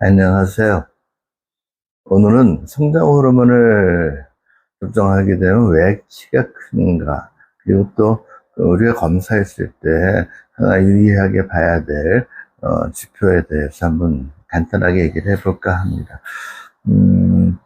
안녕하세요. 오늘은 성장 호르몬을 접종하게 되면 왜 키가 크는가, 그리고 또 우리가 검사했을 때 하나 유의하게 봐야 될 어, 지표에 대해서 한번 간단하게 얘기를 해볼까 합니다. 음,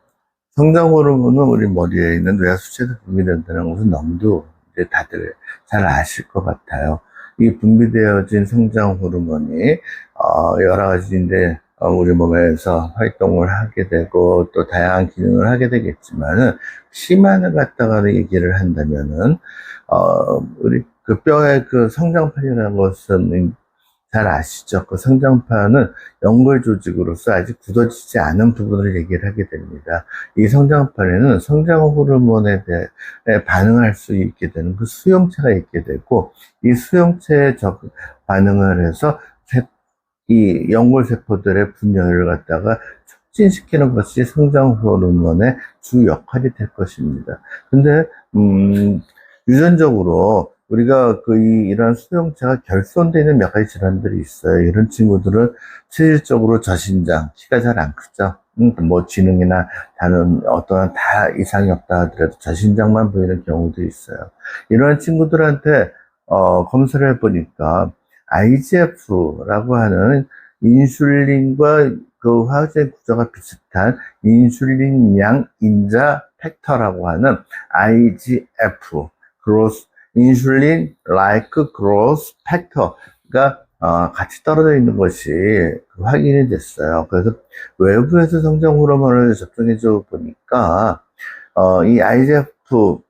성장 호르몬은 우리 머리에 있는 뇌하수체에서 분비된다는 것은 너무도 이제 다들 잘 아실 것 같아요. 이 분비되어진 성장 호르몬이 어, 여러 가지 이제 어, 우리 몸에서 활동을 하게 되고 또 다양한 기능을 하게 되겠지만은 심한을 갖다가 얘기를 한다면은 어 우리 그 뼈의 그 성장판이라는 것은 잘 아시죠? 그 성장판은 연골 조직으로서 아직 굳어지지 않은 부분을 얘기를 하게 됩니다. 이 성장판에는 성장 호르몬에 대해 반응할 수 있게 되는 그 수용체가 있게 되고 이 수용체에 적 반응을 해서 이 연골세포들의 분열을 갖다가 촉진시키는 것이 성장 호르몬의 주 역할이 될 것입니다. 근데, 음, 유전적으로 우리가 그 이, 이런 수용체가 결손되는 몇 가지 질환들이 있어요. 이런 친구들은 체질적으로 저신장, 키가 잘 안 크죠. 음, 뭐 지능이나 다른 어떠한 다 이상이 없다 하더라도 저신장만 보이는 경우도 있어요. 이런 친구들한테 어, 검사를 해보니까 IGF라고 하는 인슐린과 그 화학적 구조가 비슷한 인슐린 양 인자 팩터라고 하는 IGF, growth, 인슐린 like growth factor가 어, 같이 떨어져 있는 것이 확인이 됐어요. 그래서 외부에서 성장 호르몬을 접종해 줘 보니까 어, 이 IGF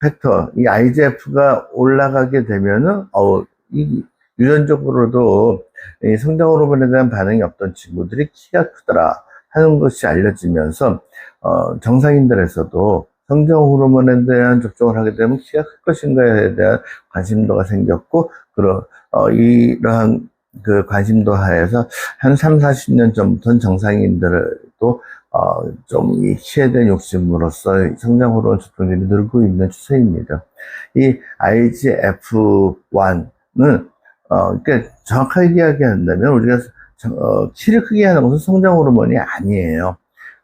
팩터, 이 IGF가 올라가게 되면은 어, 이 유전적으로도 이 성장 호르몬에 대한 반응이 없던 친구들이 키가 크더라 하는 것이 알려지면서 어, 정상인들에서도 성장 호르몬에 대한 접종을 하게 되면 키가 클 것인가에 대한 관심도가 생겼고 그런 어, 이러한 그 관심도 하에서 한 3, 40년 전부터는 정상인들도 어, 좀 이 키에 대한 욕심으로써 성장 호르몬 접종률이 늘고 있는 추세입니다. 이 IGF-1은 어, 그러니까 정확하게 이야기한다면 우리가 어, 키를 크게 하는 것은 성장 호르몬이 아니에요.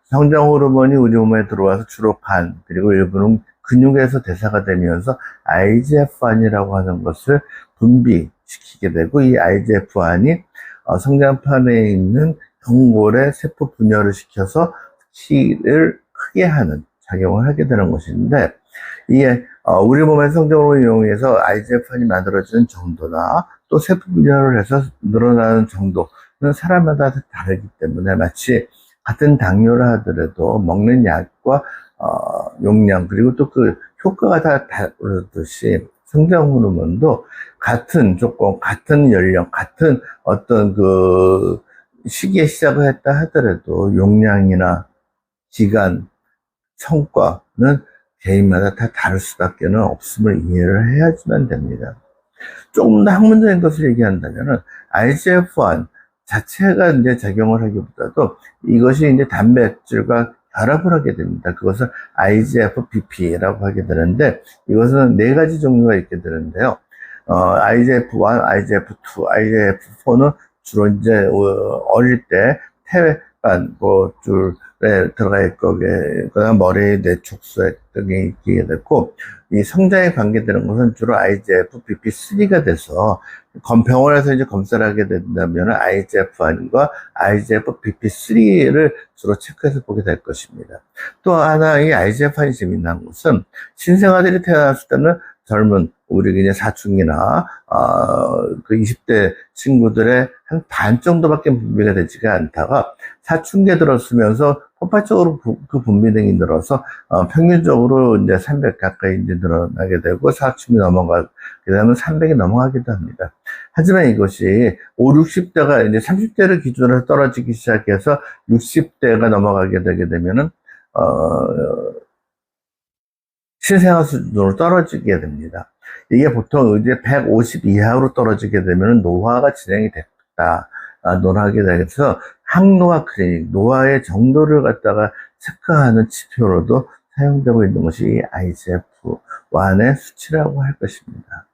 성장 호르몬이 우리 몸에 들어와서 주로 간 그리고 일부는 근육에서 대사가 되면서 IGF-1이라고 하는 것을 분비시키게 되고 이 IGF-1이 어, 성장판에 있는 연골의 세포 분열을 시켜서 키를 크게 하는 작용을 하게 되는 것인데 이게 어, 우리 몸의 성장호르몬을 이용해서 IGF-1이 만들어지는 정도나 또 세포 분열을 해서 늘어나는 정도는 사람마다 다르기 때문에 마치 같은 당뇨를 하더라도 먹는 약과 어, 용량 그리고 또 그 효과가 다 다르듯이 성장 호르몬도 같은 조건, 같은 연령, 같은 어떤 그 시기에 시작을 했다 하더라도 용량이나 기간, 성과는 개인마다 다 다를 수밖에 없음을 이해를 해야지만 됩니다. 조금 더 학문적인 것을 얘기한다면은 IGF-1 자체가 이제 작용을 하기보다도 이것이 이제 단백질과 결합을 하게 됩니다. 그것을 IGF-BP라고 하게 되는데 이것은 네 가지 종류가 있게 되는데요. 어, IGF-1, IGF-2, IGF-4는 주로 이제 어, 어릴 때 태 반뭐 줄에 들어가 있고 그다음 머리 뇌촉수에 등이 있게 됐고 이 성장에 관계되는 것은 주로 IGF, BP3가 돼서 병원에서 이제 검사를 하게 된다면 IGF-1과 IGF, BP3를 주로 체크해서 보게 될 것입니다. 또 하나 이 IGF-1이 재미난 것은 신생아들이 태어났을 때는 젊은 우리 그냥 사춘기나 어, 그 20대 친구들의 한 반 정도밖에 분비가 되지가 않다가 사춘기에 들었으면서 폭발적으로 그 분비 등이 늘어서 어, 평균적으로 이제 300 가까이 이제 늘어나게 되고 사춘기 넘어가 그다음에 300이 넘어가기도 합니다. 하지만 이것이 5, 60대가 이제 30대를 기준으로 떨어지기 시작해서 60대가 넘어가게 되게 되면은 어, 신생아 수준으로 떨어지게 됩니다. 이게 보통 이제 150 이하로 떨어지게 되면 노화가 진행이 됐다. 아, 노화하게 되서 항노화 클리닉, 노화의 정도를 갖다가 체크하는 지표로도 사용되고 있는 것이 IGF-1의 수치라고 할 것입니다.